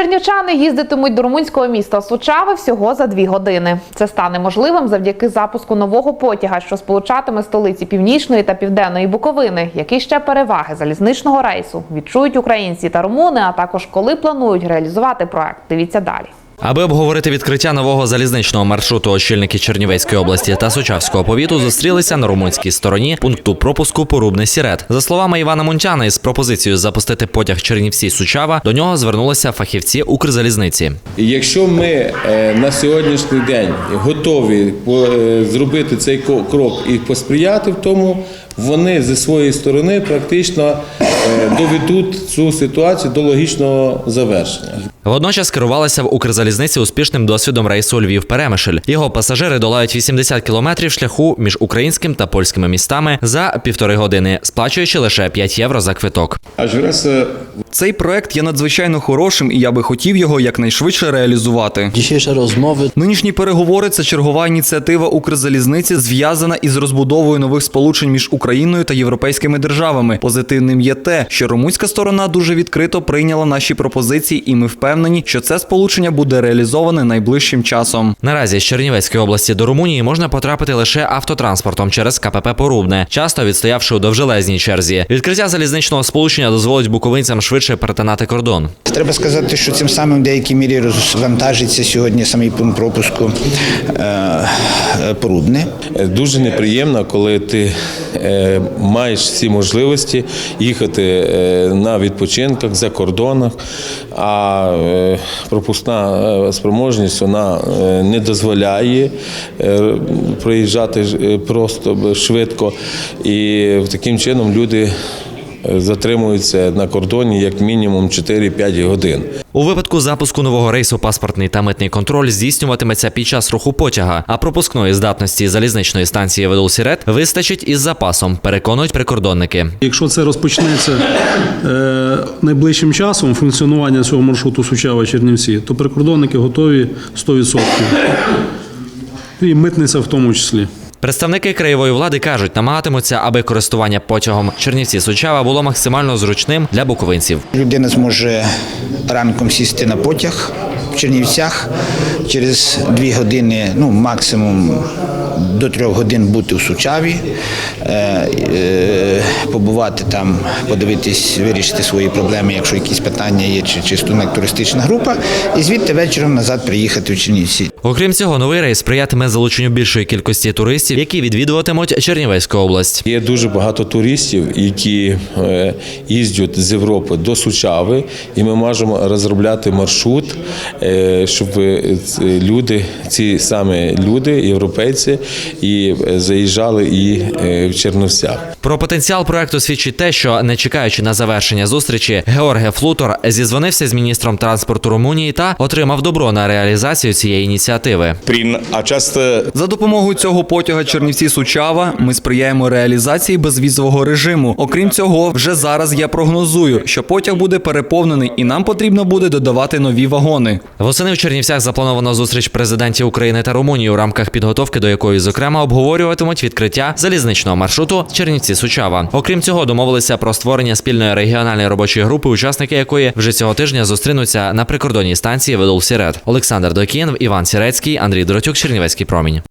Чернівчани їздитимуть до румунського міста Сучави всього за дві години. Це стане можливим завдяки запуску нового потяга, що сполучатиме столиці північної та південної Буковини. Які ще переваги залізничного рейсу відчують українці та румуни, а також коли планують реалізувати проект. Дивіться далі. Аби обговорити відкриття нового залізничного маршруту, очільники Чернівецької області та Сучавського повіту зустрілися на румунській стороні пункту пропуску Порубне Сірет. За словами Івана Мунтяна, із пропозицією запустити потяг Чернівці Сучава до нього звернулися фахівці Укрзалізниці. Якщо ми е, на сьогоднішній день готові е, зробити цей крок і посприяти в тому, вони зі своєї сторони практично е, доведуть цю ситуацію до логічного завершення. Водночас керувалися в Укрзалізниці успішним досвідом рейсу Львів-Перемишль. Його пасажири долають 80 кілометрів шляху між українським та польськими містами за півтори години, сплачуючи лише 5 євро за квиток. Aș Цей проект є надзвичайно хорошим, і я би хотів його якнайшвидше реалізувати. Dzisiejsze rozmowy Нинішні переговори це чергова ініціатива Укрзалізниці, зв'язана із розбудовою нових сполучень між Україною та європейськими державами. Позитивним є те, що румунська сторона дуже відкрито прийняла наші пропозиції, і ми впевнені, що це сполучення буде реалізоване найближчим часом. Наразі з Чернівецької області до Румунії можна потрапити лише автотранспортом через КПП Порубне, часто відстоявши у довжелезній черзі. Відкриття залізничного сполучення дозволить буковинцям швидше перетинати кордон. Треба сказати, що цим самим в деякій мірі розвантажиться сьогодні самий пункт пропуску е, е, Е, Дуже неприємно, коли ти е, маєш всі можливості їхати е, на відпочинках за кордонах, а пропускна е, спроможність вона е, не дозволяє е, проїжджати е, просто швидко. І таким чином люди е, затримуються на кордоні як мінімум 4-5 годин. У випадку запуску нового рейсу паспортний та митний контроль здійснюватиметься під час руху потяга, а пропускної здатності залізничної станції Ведулсірет вистачить із запасом, переконують прикордонники. Якщо це розпочнеться е, найближчим часом функціонування цього маршруту Сучава Чернівці, то прикордонники готові 100%. І митниця в тому числі. Представники краєвої влади кажуть, намагатимуться, аби користування потягом Чернівці Сучава було максимально зручним для буковинців. Людина зможе ранком сісти на потяг в Чернівцях, через дві години, ну максимум до трьох годин бути в Сучаві, е, е, побувати там, подивитись, вирішити свої проблеми, якщо якісь питання є, чи чисто як туристична група, і звідти вечором назад приїхати в Чернівці. Окрім цього, новий рейс сприятиме залученню більшої кількості туристів, які відвідуватимуть Чернівецьку область. Є дуже багато туристів, які е, їздять з Європи до Сучави, і ми можемо розробляти маршрут, е, щоб е, люди, ці саме люди, європейці, і заїжджали і в Черновцях. Про потенціал проекту свідчить те, що не чекаючи на завершення зустрічі, Георге Флутор зізвонився з міністром транспорту Румунії та отримав добро на реалізацію цієї ініціативи. За допомогою цього потяга Чернівці Сучава ми сприяємо реалізації безвізового режиму. Окрім цього, вже зараз я прогнозую, що потяг буде переповнений, і нам потрібно буде додавати нові вагони. Восени в Чернівцях заплановано зустріч президентів України та Румунії, у рамках підготовки до якої, зокрема, обговорюватимуть відкриття залізничного маршруту Чернівці Сучава. Окрім цього, домовилися про створення спільної регіональної робочої групи, учасники якої вже цього тижня зустрінуться на прикордонній станції Ведул Сірет. Олександр Докін, Іван Сірецький, Андрій Доротюк, Чернівецький промінь.